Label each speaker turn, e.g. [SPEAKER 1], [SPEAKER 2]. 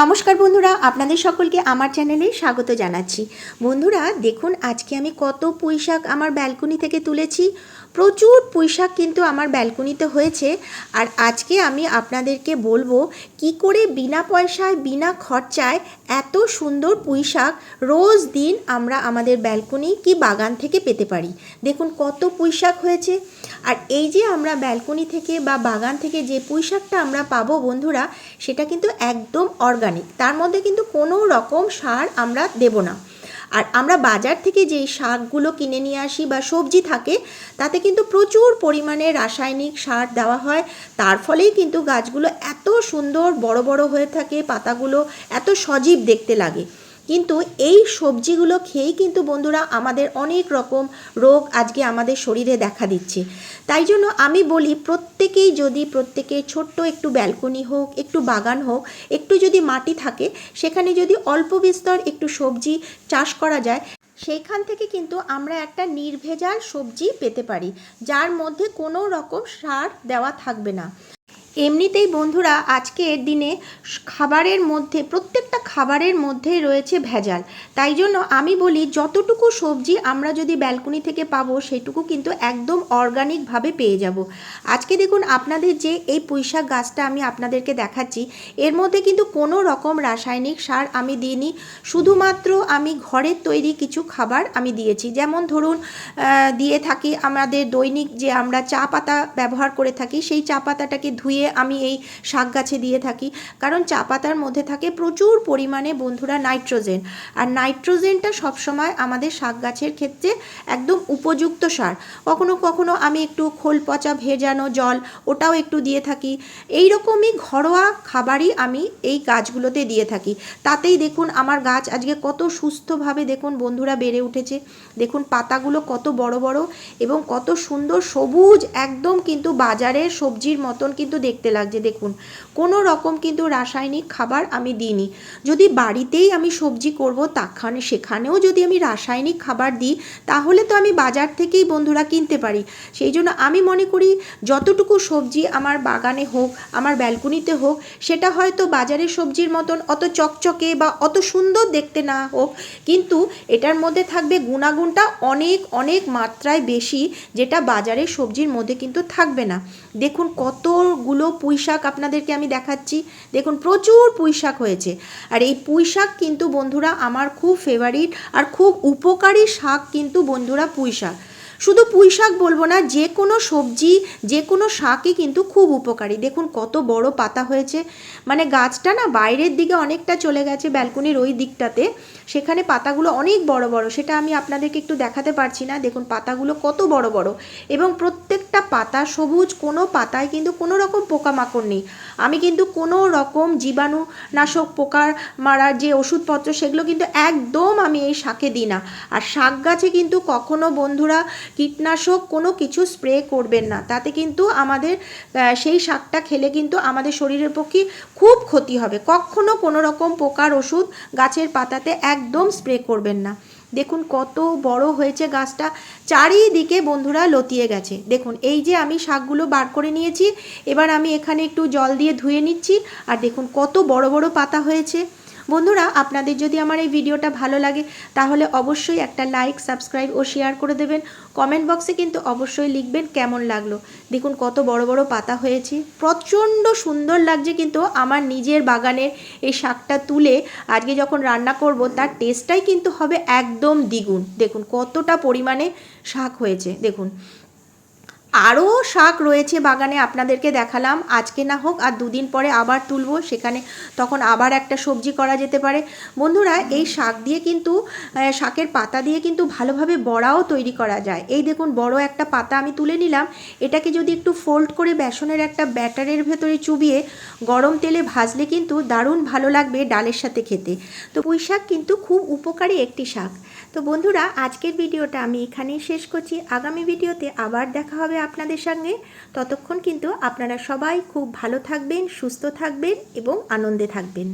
[SPEAKER 1] নমস্কার বন্ধুরা, আপনাদের সকলকে আমার চ্যানেলে স্বাগত জানাচ্ছি। বন্ধুরা, দেখুন, আজকে আমি কত পুঁইশাক আমার ব্যালকনি থেকে তুলেছি। প্রচুর পুঁইশাক কিন্তু আমার ব্যালকনিতে হয়েছে। আর আজকে আমি আপনাদেরকে বলব কি করে বিনা পয়সায়, বিনা খরচায় এত সুন্দর পুঁইশাক রোজ দিন আমরা আমাদের ব্যালকনি কি বাগান থেকে পেতে পারি। দেখুন কত পুঁইশাক হয়েছে। আর এই যে আমরা ব্যালকনি থেকে বা বাগান থেকে যে পুঁইশাকটা আমরা পাবো বন্ধুরা, সেটা কিন্তু একদম অর্গানিক তার মধ্যে কিন্তু কোনো রকম সার আমরা দেব না। আর আমরা বাজার থেকে যেই শাকগুলো কিনে নিয়ে আসি বা সবজি থাকে, তাতে কিন্তু প্রচুর পরিমাণে রাসায়নিক সার দেওয়া হয়। তার ফলেই কিন্তু গাছগুলো এত সুন্দর বড় বড় হয়ে থাকে, পাতাগুলো এত সজীব দেখতে লাগে। কিন্তু এই সবজিগুলো খেয়েই কিন্তু বন্ধুরা আমাদের অনেক রকম রোগ আজকে আমাদের শরীরে দেখা দিচ্ছে। তাই জন্য আমি বলি প্রত্যেকেই যদি প্রত্যেকে ছোট্ট একটু ব্যালকনি হোক, একটু বাগান হোক, একটু যদি মাটি থাকে, সেখানে যদি অল্প বিস্তর একটু সবজি চাষ করা যায়, সেইখান থেকে কিন্তু আমরা একটা নির্ভেজাল সবজি পেতে পারি, যার মধ্যে কোনো রকম সার দেওয়া থাকবে না। এমনিতেই বন্ধুরা, আজকের দিনে খাবারের মধ্যে, প্রত্যেকটা খাবারের মধ্যেই রয়েছে ভেজাল। তাই জন্য আমি বলি, যতটুকু সবজি আমরা যদি ব্যালকনি থেকে পাবো, সেটুকু কিন্তু একদম অর্গানিকভাবে পেয়ে যাব। আজকে দেখুন, আপনাদের যে এই পুঁইশাক গাছটা আমি আপনাদেরকে দেখাচ্ছি, এর মধ্যে কিন্তু কোনো রকম রাসায়নিক সার আমি দিইনি। শুধুমাত্র আমি ঘরের তৈরি কিছু খাবার আমি দিয়েছি। যেমন ধরুন দিয়ে থাকি আমাদের দৈনিক যে আমরা চা পাতা ব্যবহার করে থাকি, সেই চা পাতাটাকে ধুয়ে আমি এই শাক গাছে দিয়ে থাকি। কারণ চা পাতার মধ্যে থাকে প্রচুর পরিমাণে বন্ধুরা নাইট্রোজেন। আর নাইট্রোজেনটা সবসময় আমাদের শাক গাছের ক্ষেত্রে একদম উপযুক্ত সার। কখনো কখনো আমি একটু খোল পচা ভেজানো জল ওটাও একটু দিয়ে থাকি। এই রকমই ঘরোয়া খাবারই আমি এই গাছগুলোতে দিয়ে থাকি। তাতেই দেখুন আমার গাছ আজকে কত সুস্থভাবে দেখুন বন্ধুরা বেড়ে উঠেছে। দেখুন পাতাগুলো কত বড় বড় এবং কত সুন্দর সবুজ একদম কিন্তু বাজারের সবজির মতন কিন্তু দেখতে লাগছে। দেখুন, কোনো রকম কিন্তু রাসায়নিক খাবার আমি দিইনি। যদি বাড়িতেই আমি সবজি করব, তাখানে, সেখানেও যদি আমি রাসায়নিক খাবার দিই, তাহলে তো আমি বাজার থেকেই বন্ধুরা কিনতে পারি। সেই জন্য আমি মনে করি, যতটুকু সবজি আমার বাগানে হোক, আমার ব্যালকনিতে হোক, সেটা হয়তো বাজারের সবজির মতন অত চকচকে বা অত সুন্দর দেখতে না হোক, কিন্তু এটার মধ্যে থাকবে গুণাগুণটা অনেক অনেক মাত্রায় বেশি, যেটা বাজারের সবজির মধ্যে কিন্তু থাকবে না। দেখুন, কতগুলো পুঁই শাক আপনাদেরকে আমি দেখাচ্ছি। দেখুন, প্রচুর পুঁইশাক হয়েছে। আর এই পুঁইশাক কিন্তু বন্ধুরা আমার খুব ফেভারিট আর খুব উপকারী শাক কিন্তু বন্ধুরা পুঁই শাক শুধু পুঁই শাক বলব না, যে কোনো সবজি, যে কোনো শাকই কিন্তু খুব উপকারী। দেখুন কত বড় পাতা হয়েছে। মানে গাছটা না বাইরের দিকে অনেকটা চলে গেছে ব্যালকনির ওই দিকটাতে। সেখানে পাতাগুলো অনেক বড় বড়, সেটা আমি আপনাদেরকে একটু দেখাতে পারছি না। দেখুন পাতাগুলো কত বড় বড়। এবং প্রত্যেকটা পাতা সবুজ, কোনো পাতায় কিন্তু কোনো রকম পোকামাকড় নেই। আমি কিন্তু কোনো রকম জীবাণু নাশক, পোকার মারার যে ওষুধপত্র, সেগুলো কিন্তু একদম আমি এই শাকে দিই না। আর শাক গাছে কিন্তু কখনো বন্ধুরা কীটনাশক কোনো কিছু স্প্রে করবেন না। তাতে কিন্তু আমাদের সেই শাকটা খেলে কিন্তু আমাদের শরীরের পক্ষে খুব ক্ষতি হবে। কখনো কোনো রকম পোকার ওষুধ গাছের পাতাতে একদম স্প্রে করবেন না। দেখুন কত বড় হয়েছে গাছটা, চারিদিকে বন্ধুরা লতিয়ে গেছে। দেখুন, এই যে আমি শাকগুলো বার করে নিয়েছি, এবার আমি এখানে একটু জল দিয়ে ধুয়ে নিচ্ছি, আর দেখুন কত বড় বড় পাতা হয়েছে। বন্ধুরা, আপনাদের যদি আমার এই ভিডিওটা ভালো লাগে, তাহলে অবশ্যই একটা লাইক সাবস্ক্রাইব ও শেয়ার করে দেবেন। কমেন্ট বক্সে কিন্তু অবশ্যই লিখবেন কেমন লাগল। দেখুন কত বড় বড় পাতা হয়েছে। প্রচণ্ড সুন্দর লাগছে কিন্তু আমার নিজের বাগানের এই শাকটা তুলে আজকে যখন রান্না করব, তার টেস্টটাই কিন্তু হবে একদম দ্বিগুণ। দেখুন কতটা পরিমাণে শাক হয়েছে। দেখুন আরও শাক রয়েছে বাগানে আপনাদেরকে দেখালাম। আজকে না হোক আর দুদিন পরে আবার তুলবো। সেখানে তখন আবার একটা সবজি করা যেতে পারে। বন্ধুরা, এই শাক দিয়ে কিন্তু শাকের পাতা দিয়ে কিন্তু ভালোভাবে বড়াও তৈরি করা যায়। এই দেখুন, বড় একটা পাতা আমি তুলে নিলাম। এটাকে যদি একটু ফোল্ড করে বেসনের একটা ব্যাটারের ভেতরে চুবিয়ে গরম তেলে ভাজলে কিন্তু দারুণ ভালো লাগবে ডালের সাথে খেতে। তো পুঁই শাক কিন্তু খুব উপকারী একটি শাক। তো বন্ধুরা, আজকের ভিডিওটা আমি এখানেই শেষ করছি। আগামী ভিডিওতে আবার দেখা হবে আপনাদের সঙ্গে। ততক্ষণ কিন্তু আপনারা সবাই খুব ভালো থাকবেন সুস্থ থাকবেন এবং আনন্দে থাকবেন।